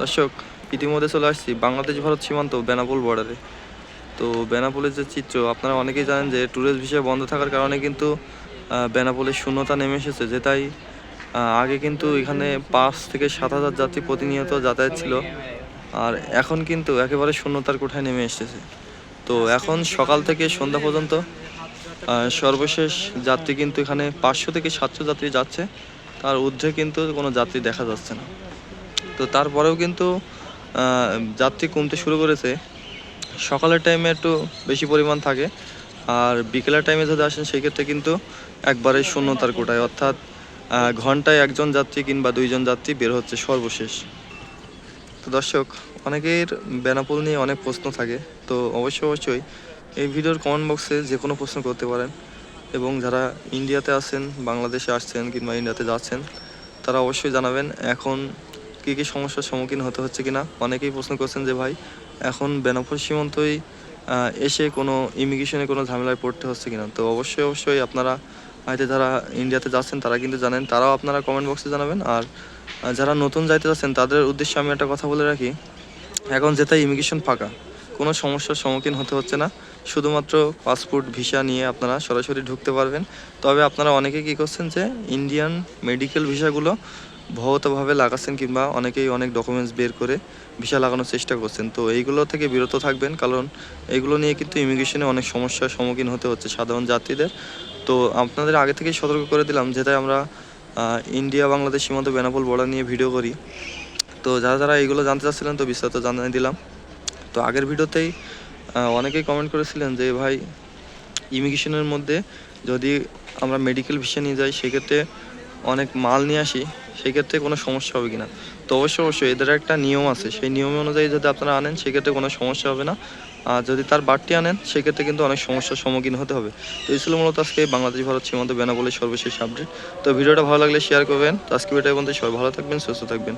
দর্শক, ইতিমধ্যে চলে আসছি বাংলাদেশ ভারত সীমান্ত বেনাপোল বর্ডারে তো বেনাপোলের যে চিত্র, আপনারা অনেকেই জানেন যে ট্যুরিস্ট ভিসা বন্ধ থাকার কারণে কিন্তু বেনাপোলের শূন্যতা নেমে এসেছে। যে তাই আগে কিন্তু এখানে পাঁচ থেকে সাত হাজার যাত্রী প্রতিনিয়ত যাতায়াত ছিল, আর এখন কিন্তু একেবারে শূন্যতার কোঠায় নেমে এসেছে। তো এখন সকাল থেকে সন্ধ্যা পর্যন্ত সর্বশেষ যাত্রী কিন্তু এখানে পাঁচশো থেকে সাতশো যাত্রী যাচ্ছে। তার ঊর্ধ্বে কিন্তু কোনো যাত্রী দেখা যাচ্ছে না। তো তারপরেও কিন্তু যাত্রী কমতে শুরু করেছে। সকালের টাইমে একটু বেশি পরিমাণ থাকে, আর বিকেলের টাইমে যদি আসেন, সেক্ষেত্রে কিন্তু একবারে শূন্যতার কোটায় অর্থাৎ ঘন্টায় একজন যাত্রী কিংবা দুইজন যাত্রী বের হচ্ছে সর্বশেষ। তো দর্শক, অনেকের বেনাপোল নিয়ে অনেক প্রশ্ন থাকে। তো অবশ্যই অবশ্যই এই ভিডিওর কমেন্ট বক্সে যে কোনো প্রশ্ন করতে পারেন। এবং যারা ইন্ডিয়াতে আছেন বাংলাদেশে আসছেন কিংবা ইন্ডিয়াতে যাচ্ছেন, তারা অবশ্যই জানাবেন, এখন কী কী সমস্যার সম্মুখীন হতে হচ্ছে কিনা? অনেকেই প্রশ্ন করছেন যে, ভাই, এখন বেনাপোল সীমান্তই এসে কোনো ইমিগ্রেশনে কোনো ঝামেলায় পড়তে হচ্ছে কিনা? তো অবশ্যই অবশ্যই আপনারা হয়তো যারা ইন্ডিয়াতে যাচ্ছেন, তারা কিন্তু জানেন। তারাও আপনারা কমেন্ট বক্সে জানাবেন। আর যারা নতুন যাইতে যাচ্ছেন, তাদের উদ্দেশ্যে আমি একটা কথা বলে রাখি। এখন যেটা ইমিগ্রেশন ফাঁকা। কোনো সমস্যার সম্মুখীন হতে হচ্ছে না। শুধুমাত্র পাসপোর্ট, ভিসা নিয়ে আপনারা সরাসরি ঢুকতে পারবেন। তবে আপনারা অনেকে কী করছেন যে, ইন্ডিয়ান মেডিকেল ভিসাগুলো ভৌতভাবে লাগাচ্ছেন কিংবা অনেকেই অনেক ডকুমেন্টস বের করে ভিসা লাগানোর চেষ্টা করছেন। তো এইগুলো থেকে বিরত থাকবেন কারণ এগুলো নিয়ে কিন্তু ইমিগ্রেশনে অনেক সমস্যার সম্মুখীন হতে হচ্ছে সাধারণ যাত্রীদের। তো আপনাদের আগে থেকেই সতর্ক করে দিলাম যেটাই আমরা ইন্ডিয়া, বাংলাদেশ সীমান্ত বেনাপোল বর্ডার নিয়ে ভিডিও করি। তো যারা যারা এইগুলো জানতে চাচ্ছিলেন তো বিস্তারিত জানিয়ে দিলাম। তো আগের ভিডিওতেই অনেকেই কমেন্ট করেছিলেন যে, ভাই ইমিগ্রেশনের মধ্যে যদি আমরা মেডিকেল ভিসা নিয়ে যাই, সেক্ষেত্রে অনেক মাল নিয়ে আসি, সেক্ষেত্রে কোনো সমস্যা হবে কিনা? তো অবশ্যই অবশ্যই এদের একটা নিয়ম আছে, সেই নিয়ম অনুযায়ী যদি আপনারা আনেন, সেক্ষেত্রে কোনো সমস্যা হবে না। আর যদি তার বাড়তি আনেন, সেক্ষেত্রে কিন্তু অনেক সমস্যার সম্মুখীন হতে হবে। তো এই ছিল মূলত আজকে বাংলাদেশ ভারত সীমান্ত বেনাবলের সর্বশেষ আপডেট তো ভিডিওটা ভালো লাগলে শেয়ার করবেন। তো আজকে ভিডিও পর্যন্ত সবাই ভালো থাকবেন, সুস্থ থাকবেন।